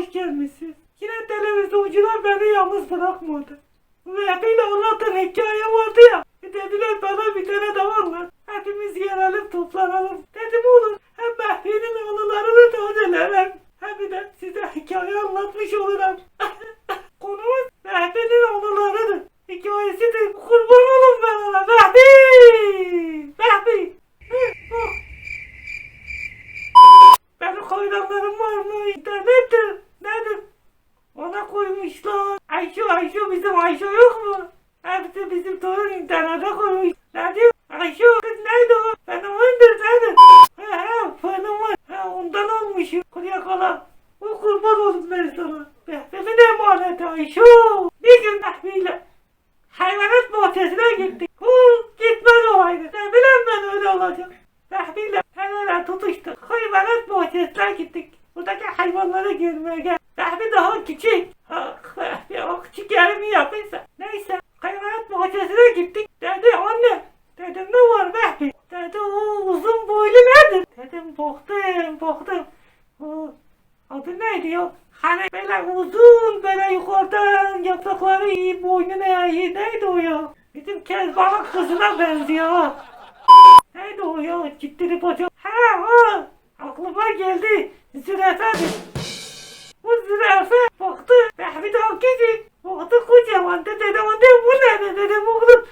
hoş gelmişsiniz. Yine televizyoncular beni yalnız bırakmadı. Ve bir anlatan hikaye vardı ya. Dediler bana bir tane daha anlat. Hepimiz gelelim toplanalım. Dedim olur. Hem Mehdi'nin anılarını tazelerim. Hem bir de size hikaye anlatmış olurum. Konumuz Mehdi'nin anılarıdır. Hikayesi de kurban olun ben ona. Mehdi! Mehdi! Hı, oh. Benim hayranlarım var mı? İnternette. Nedir? Ona koymuşlar. Ayşe Ayşe bizim Ayşe yok mu? Hepsi bizim torun internete koymuş. Ne diyor? Ayşe kız neydi o? Fenomendir nedir? He he fenomen. He ondan olmuşum. Kurya kala. O kurban olun ben sana. Behbemin emaneti Ayşe. Bir gün Behbi'yle hayvanat bahçesine gittik. Kul gitmez olaydı. Ne bileyim ben öyle olacak. Behbi'yle el ele tutuştuk. Hayvanat bahçesine Buradaki hayvanları görmeye Behbi daha küçük. Ah Behbi o küçük yerimi yapıysa. Neyse hayvanat bahçesine gittik. Dedi anne. Dedim ne var Behbi? Dedi o uzun boylu nedir? Dedim baktım baktım. O adı neydi ya? Hani böyle uzun böyle yukarıdan yaprakları iyi boynuna eği neydi o ya? Bizim Kezban'ın kızına benziyor. Neydi o ya? Ciddili bacak. Ha o. Aklıma geldi. Zürafadır. Bu zürafa baktı. Daha küçük. Baktı kocaman. Dedi onda bu ne? Dedim oğlum.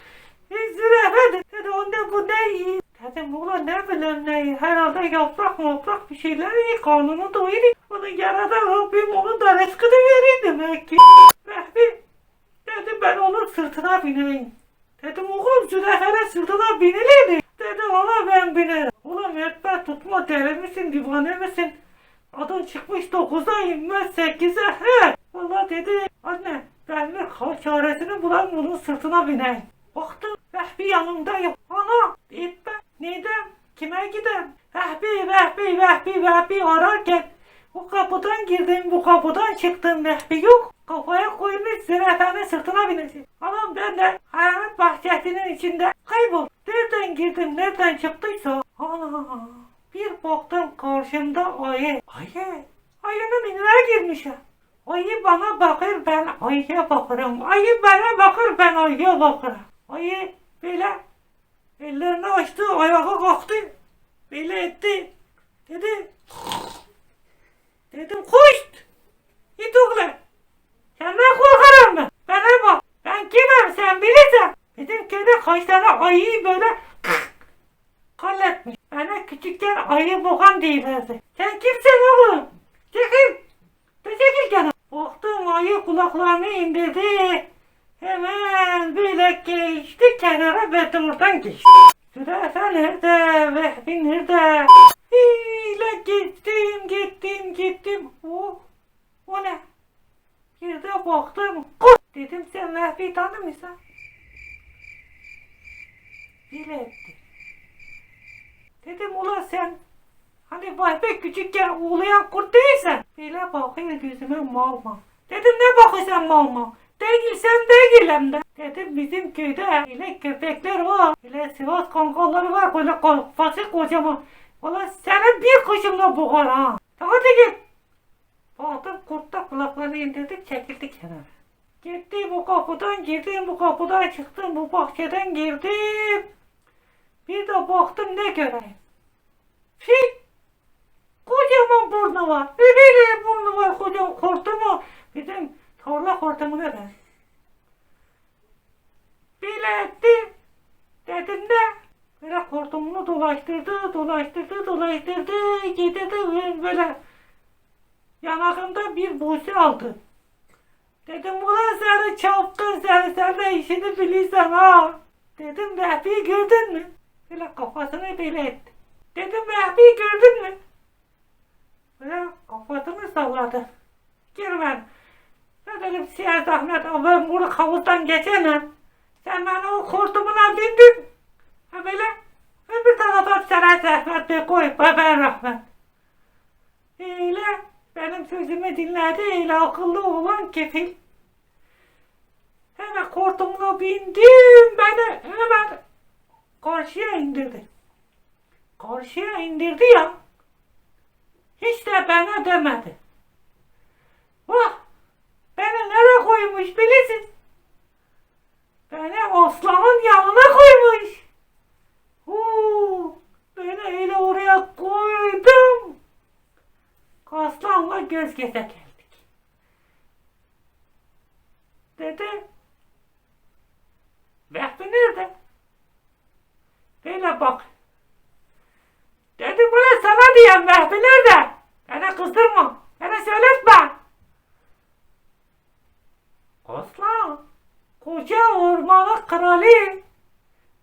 E, zürafadır. Dedi onda bu ne iyi? Dedim ulan ne bileyim ne herhalde yaprak maprak bir şeyler iyi karnını doyurayım. Onu yaradan Rabbim onu da rızkını verir demek ki. Behbi dedi ben onun sırtına bineyim. Dedim oğlum zürafere sırtına binilir Dedi ona ben binerim. Ulan etme tutma deli misin divane misin? Adın çıkmış dokuza inmez sekize he. Valla dedi anne ben bir hal çaresini bulan bunun sırtına bineyim. Baktım Vehbi yanımda yok. Ana etme neden kime gidem? Vehbi Vehbi Vehbi Vehbi ararken bu kapıdan girdim bu kapıdan çıktım Vehbi yok. Kafaya koymuş zürafenin sırtına binecek. Anam ben de hayvanat bahçesinin içinde kaybol. Nereden girdim nereden çıktıysa. Ana bir baktım karşımda ayı. Ayı. Ayının inine girmişim. Ayı bana bakır ben ayıya bakırım. Ayı bana bakır ben ayıya bakırım. Ayı böyle ellerini açtı ayağa kalktı. Böyle etti. Dedi. Dedim koş. Git oğlum. Senden korkarım ben. Bana bak. Ben kimim sen bilirsen. Bizim köyde kaç tane ayıyı böyle halletmiş. Bana küçükken ayı bokan değillerdi. Sen kimsin oğlum? Çekil. De çekil kenara. Baktım ayı kulaklarını indirdi. Hemen böyle geçti kenara de oradan geçtim. Zürafa nerede? Vehbi nerede? Öyle gittim gittim gittim. Oh, o ne? Bir de baktım. Kut! Dedim sen Vehbi'yi tanımıyorsun. Dile etti. Dedim ulan sen hani Vahbe küçükken uğlayan kurt değilsen. Böyle bakıyor gözüme mal mal. Dedim ne bakıyorsun mal mal? Değilsen değilim de. Dedim bizim köyde öyle köpekler var. Öyle Sivas kankaları var böyle kafası kocaman. Ulan seni bir kuşumla boğar ha. Hadi git. Baktım kurtta kulaklarını indirdik çekildi kenara. Gittim bu kapıdan girdim bu kapıdan çıktım bu bahçeden girdim. Bir de baktım ne göreyim. Fil. Kocaman burnu var. Öyle burnu var kocaman hortumu. Bizim tarla hortumuna ben. Bile etti. Dedim de. Böyle hortumunu dolaştırdı, dolaştırdı, dolaştırdı. De böyle yanakında bir buğse aldı. Dedim ulan seni çapkın seni sen de işini bilirsen ha. Dedim Mehbi'yi gördün mü? Böyle kafasını böyle etti. Dedim Mehbi'yi gördün mü? Böyle kafasını salladı. Girmem. Ben dedim siyah zahmet ama ben bunu havuzdan geçemem. Sen beni o kurtumuna bindin. Ha böyle öbür tarafa sana zahmet bir koy baba rahmet. Öyle benim sözümü dinledi öyle akıllı olan kefil. Hemen kurtumuna bindim beni hemen karşıya indirdi. Karşıya indirdi ya. Hiç de bana demedi. Göze geldik. Dedi. Vehbi nerede? Böyle bak. Dedi buna sana diyen Vehbi nerede? Beni kızdırma. Beni söyletme. Aslan. Koca ormanın kralı.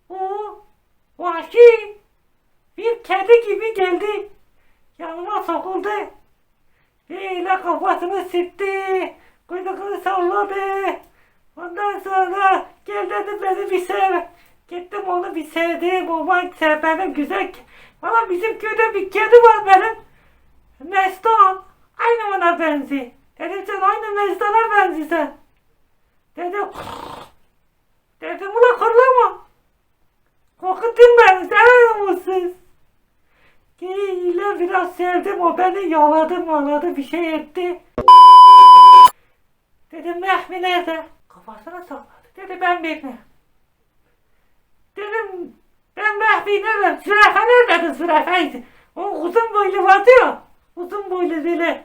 O vahşi bir kedi gibi geldi. Yanıma sokuldu. Kafasını sildi. Kuyruğunu salladı. Ondan sonra gel dedi beni bir sev. Gittim onu bir sevdim. O bak sev benim güzel. Valla bizim köyde bir kedi var benim. Mestan. Aynı ona benziyor. Dedim sen aynı Mestan'a benziyorsun. Dedim. Dedim ulan korlama. Korkuttun beni. Sen mutsuz. Giyile biraz sevdim. O beni yaladı maladı bir şey etti. Dedim Mehmi nerede? Kafasına sakladı. Dedi ben bilmiyorum. Dedim ben Mehmi nerede? Zürafa nerede? Zürafaydı. O uzun boylu vardı ya. Uzun boylu böyle.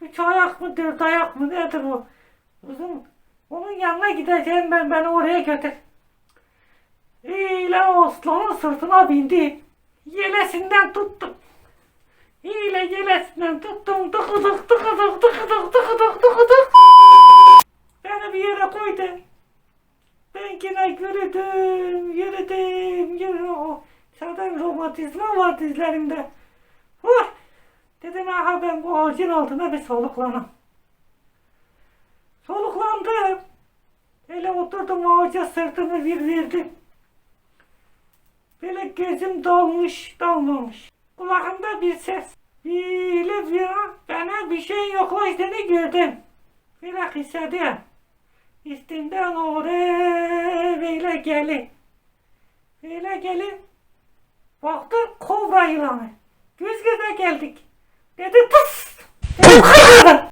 Üç ayak mı dört ayak mı nedir o? Uzun. Onun yanına gideceğim ben beni oraya götür. İyle aslanın sırtına bindi. Yelesinden tuttum. İyle yelesinden tuttum. Tıkıdık tıkıdık tıkıdık tıkıdık tıkıdık. Beni bir yere koydu. Ben yine yürüdüm, yürüdüm, yürüdüm. Zaten romatizma var dizlerimde. Huh! Dedim aha ben bu ağacın altına bir soluklanam. Soluklandım. Öyle oturdum ağaca sırtımı bir verdim. Böyle gözüm dolmuş, dolmamış. Kulağımda bir ses. Böyle bir an bana bir şey yaklaştığını gördüm. Böyle hissediyorum. Üstümden oraya böyle gelin. Böyle gelin. Baktım kobra yılanı. Göz göze geldik. Dedi "Kırk!"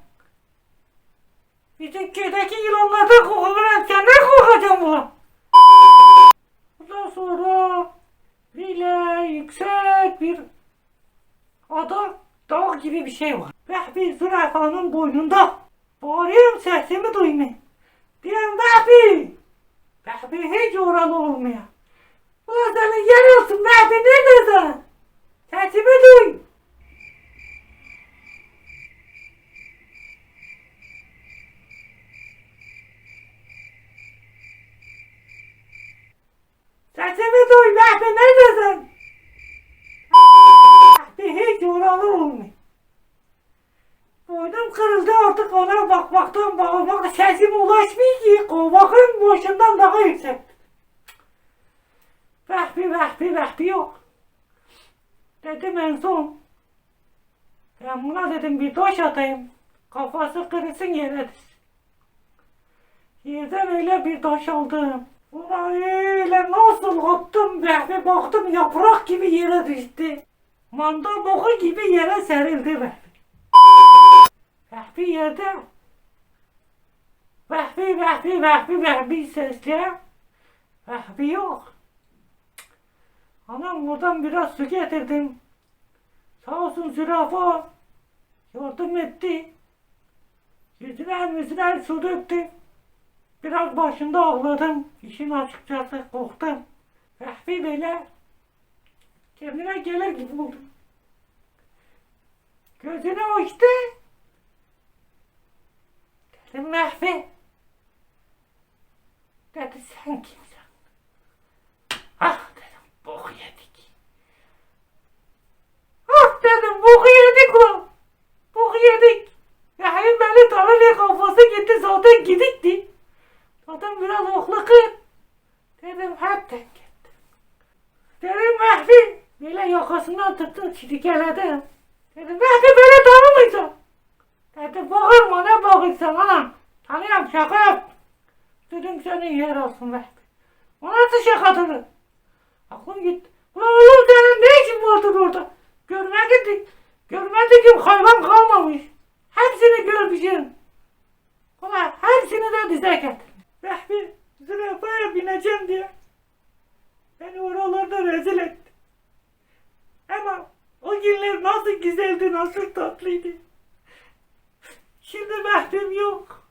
Bizim köydeki yılanlardan korkuyorum. Senden korkacağım ulan. Ondan sonra böyle yüksek bir ada dağ gibi bir şey var. Vehbi zürafanın boynunda. Bağırıyorum sesimi duymuyor. Diyorum Vehbi. Vehbi hiç oralı olmuyor. Ulan senin yer olsun Vehbi neredesin? Sesimi duy. Sesimi duy Vehbi neredesin? Oralı olmuyor. Boynum kırıldı artık ona bakmaktan bağırmak sesim ulaşmıyor ki kovakın başından daha yüksek. Vehbi vehbi vehbi yok. Dedim en son. Ben buna dedim bir taş atayım. Kafası kırılsın yere düşsün. Yerden öyle bir taş aldım. Ulan öyle nasıl attım vehbi baktım yaprak gibi yere düştü. Manda boku gibi yere serildi vehbi. Vehbi yerde. Vehbi, vehbi, vehbi, vehbi sesle. Vehbi yok. Anam buradan biraz su getirdim. Sağ olsun zürafa. Yardım etti. Yüzüne müzüne su döktü. Biraz başında ağladım. İşin açıkçası korktum. Vehbi böyle kendine gelir gibi oldu. Gözünü açtı. Dedim Mehbi. Dedi sen kimsin? Ah dedim bok yedik. Ah dedim bok yedik ulan. Bok yedik. Ya hem beni tanımaya kafası gitti zaten gidikti. Zaten biraz oklu kır. Dedim hepten gitti. Dedim Mehbi. Böyle yakasından tuttum çitikeledim. Dedim Mehbi beni tanımayacaksın. Dedi bağırma ne bağırsan anam. Tanıyorum şaka yap. Dedim senin yer olsun be. O nasıl şakadır? Aklım gitti. Ulan oğlum senin ne işin vardı orada? Görmedik. Görmedik hayvan kalmamış. Hepsini görmüşüm. Ulan hepsini de dize getirdim. Vehbi zürafaya bineceğim diye. Beni oralarda rezil etti. Ama o günler nasıl güzeldi, nasıl tatlıydı. Şimdi Mehpim yok.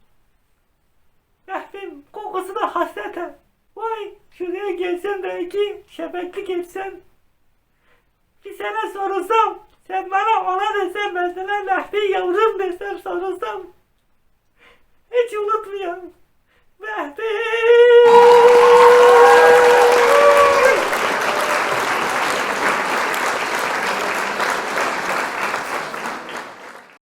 Mehpim kokusuna hasretim. Vay şuraya gelsen belki şebeklik etsen. Bir sene sorulsam, sen bana ona desen ben sana yavrum desem sorulsam. Hiç unutmuyorum. Mehpim!